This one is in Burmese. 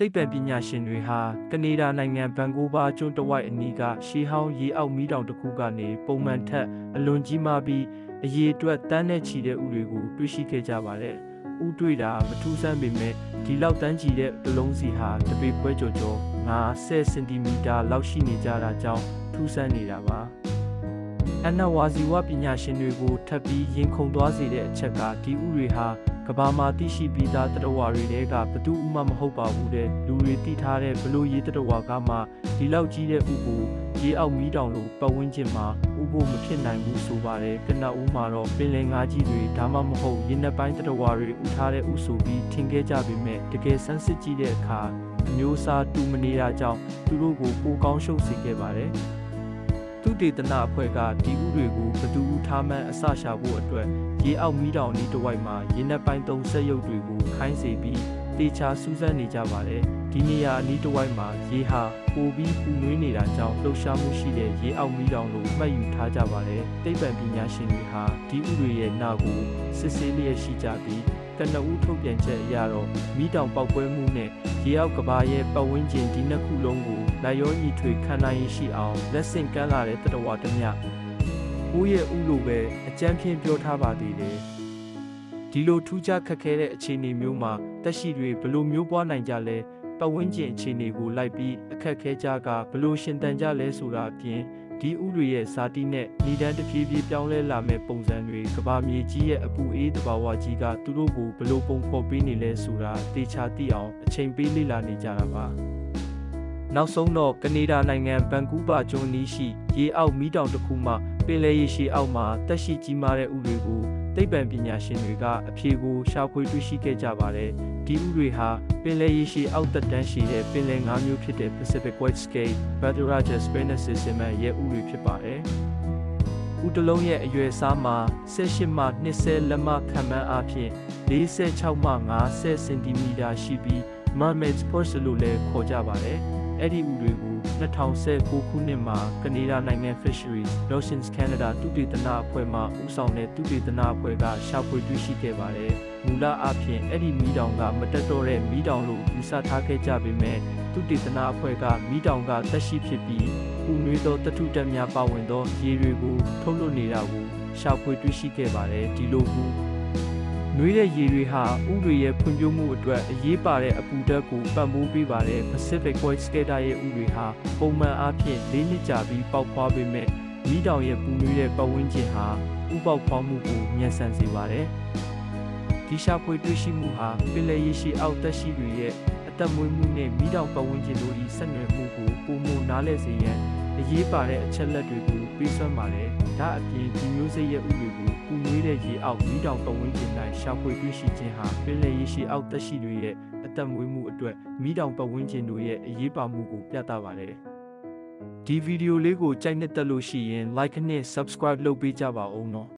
သိပ္ပံပညာရှင်တွေဟာကနေဒါနိုင်ငံဗန်ကူးဗားကျွန်းတစ်ဝိုက်အနီးကရှေးဟောင်းရေအောက်မီးတောင်တစ်ခုကနေပုံမှန်ထက်အလွန်ကြီးမားပြီးအရေအတွက်တန်းနဲ့ချီတဲ့ဥတွေကိုတွေ့ရှိခဲ့ကြပါတယ်။ဥတွေ့တာမထူးဆန်းပေမဲ့ဒီလောက်တန်းချီတဲ့ပလုံးစီဟာတပေခွဲကျော်ကျော်50စင်တီမီတာလောက်ရှိနေကြတာကြောင့်ထူးဆန်းနေတာပါ။အနဝါစီဝပညာရှင်တွေကိုထပ်ပြီးရင်ခုန်သွားစေတဲ့အချက်ကဒီဥတွေဟာ ကဘာမှာသိရှိပြီးသားတတဝါတွေတဲကဘသူမှမဟုတ်ပါဘူးတဲ့လူတွေသိထားတဲ့ဘလို့ရေးတတဝါကမှဒီလောက်ကြီးတဲ့ဥကိုရေအောက်မီးတောင်လိုပတ်ဝန်းကျင်မှာဥဖို့မဖြစ်နိုင်ဘူးဆိုပါတယ်ကနဦးမှာတော့ပင်လယ်ငါးကြီးတွေဒါမှမဟုတ်ရေနက်ပိုင်းတတဝါတွေဥထားတဲ့ဥဆိုပြီးထင်ခဲ့ကြပေမဲ့တကယ်ဆန်းစစ်ကြည့်တဲ့အခါအမျိုးအစားတူမနေတာကြောင့်သူတို့ကိုပိုကောင်းရှုပ်စေခဲ့ပါတယ်သူ တေသနာအဖွဲ့ကဒီဥတွေကိုဘသူဥထားမှန်းအစရှာဖို့အတွက်ရေအောက်မီးတောင်အနီးတစ်ဝိုက်မှာရေနက်ပိုင်းသုံးဆက်ရုပ်တွေကိုခိုင်းစေပြီး တေချာစူးစမ်းနေကြပါတယ်ဒီနေရာအနီးတစ်ဝိုက်မှာရေဟာပိုပြီးပူနွေးနေတာကြောင့်လှုပ်ရှားမှုရှိတဲ့ရေအောက်မီးတောင်လိုမှတ်ယူထားကြပါတယ်တိတ်ပံပညာရှင်တွေဟာဒီဥတွေရဲ့နာကိုစစ်ဆေးလျက်ရှိကြပြီးကနဦးထုတ်ပြန်ချက်အရတော့မီးတောင်ပေါက်ကွဲမှုနဲ့ရေအောက်ကဘာရဲ့ပတ်ဝန်းကျင်ဒီနှစ်ခုလုံးကိုလိုက်ရောညီထွေခံနိုင်ရရှိအောင်လက်ဆင့်ကမ်းလာတဲ့တတဝါတစ်မြဦးရဲ့ဥလိုပဲအကြမ်းဖြင့်ပြောထားပါသေးတယ် ဒီလိုထူးခြားခက်ခဲတဲ့အခြေအနေမျိုးမှာတက်ရှိတွေဘယ်လိုမျိုးပွားနိုင်ကြလဲပတ်ဝန်းကျင်အခြေအနေကိုလိုက်ပြီးအခက်ခဲကြကဘယ်လိုရှင်တန်ကြလဲဆိုတာအပြင်ဒီဥတွေရဲ့ဇာတိနဲ့ဏ္ဍန်တဖြည်းဖြည်းပြောင်းလဲလာမဲ့ပုံစံတွေကဘာမြေကြီးရဲ့အပူအေးတဘာဝကြီးကသူတို့ကိုဘယ်လိုပုံဖော်ပေးနေလဲဆိုတာတေချာသိအောင်အချိန်ပေးလေ့လာနေကြတာပါနောက်ဆုံးတော့ကနေဒါနိုင်ငံဗန်ကူးဗာကျွန်းနီးရှိရေအောက်မီးတောင်တစ်ခုမှပင်လယ်ရေရှည်အောက်မှာတက်ရှိကြီးမားတဲ့ဥတွေကို သိပ္ပံပညာရှင်တွေကအဖြေကိုရှာဖွေတွေ့ရှိခဲ့ကြပါတယ်ဒီဥတွေဟာပင်လယ်ရေရှည်အောက်တက်တန်းရှိတဲ့ပင်လယ်ငါးမျိုးဖြစ်တဲ့ Pacific Whitescape, Battleroger Spinner System ရဲ့ဥတွေဖြစ်ပါတယ်ဥတလုံးရဲ့အရွယ်အစားမှာ18မှ20လက်မခံမှန်းအားဖြင့်46မှ50စင်တီမီတာရှိပြီး Mermaid's Purse လို့လည်းခေါ်ကြပါတယ်။အဲ့ဒီဥတွေကို 2019ခုနှစ်မှာကနေဒါနိုင်ငံ Fisheries Oceans Canada သုတေသနအဖွဲ့မှဦးဆောင်တဲ့သုတေသနအဖွဲ့ကရှာဖွေတွေ့ရှိခဲ့ပါတယ်။မူလအားဖြင့်အဲ့ဒီမီးတောင်ကမတက်တော့တဲ့မီးတောင်လို့ယူဆထားခဲ့ကြပေမဲ့သုတေသနအဖွဲ့ကမီးတောင်ကသက်ရှိဖြစ်ပြီးပူနွေးသောတထုတက်များပါဝင်သောရေတွေကိုထုတ်လွှတ်နေတာကိုရှာဖွေတွေ့ရှိခဲ့ပါတယ်ဒီလိုကူ နွေးတဲ့ရေတွေဟာဥတွေရဲ့ဖွံ့ဖြိုးမှုအတွက်အရေးပါတဲ့အပူဓာတ်ကိုပံ့ပိုးပေးပါတယ် Pacific Void Skater ရဲ့ဥတွေဟာပုံမှန်အားဖြင့်၄နှစ်ကြာပြီးပေါက်ဖွားပေမဲ့မိတောင်ရဲ့ပူနွေးတဲ့ပတ်ဝန်းကျင်ဟာဥပေါက်ဖွားမှုကိုမြန်ဆန်စေပါတယ်ဒီရှာဖွေတွေ့ရှိမှုဟာပင်လယ်ရေရှိအောက်သက်ရှိတွေရဲ့အသက်မွေးမှုနဲ့မိတောင်ပတ်ဝန်းကျင်တို့၏ဆက်နွယ်မှုကိုပုံမနားလည်စေရန် အရေးပါတဲ့အချက်လက်တွေကိုပေးစွမ်းပါတယ်။ဒါအပြင်ဒီမျိုးစိတ်ရဲ့ဥတွေကိုပူနွေးတဲ့ရေအောက်မိတောင်ပတ်ဝန်းကျင်၌ရှာဖွေတွေ့ရှိခြင်းဟာပင်လယ်ရေရှိအောက်သက်ရှိတွေရဲ့အသက်မွေးမှုအတွက်မိတောင်ပတ်ဝန်းကျင်တို့ရဲ့အရေးပါမှုကိုပြသပါတယ်။ဒီဗီဒီယိုလေးကိုကြိုက်နှစ်သက်လို့ရှိရင် like နဲ့ subscribe လုပ်ပေးကြပါဦးနော်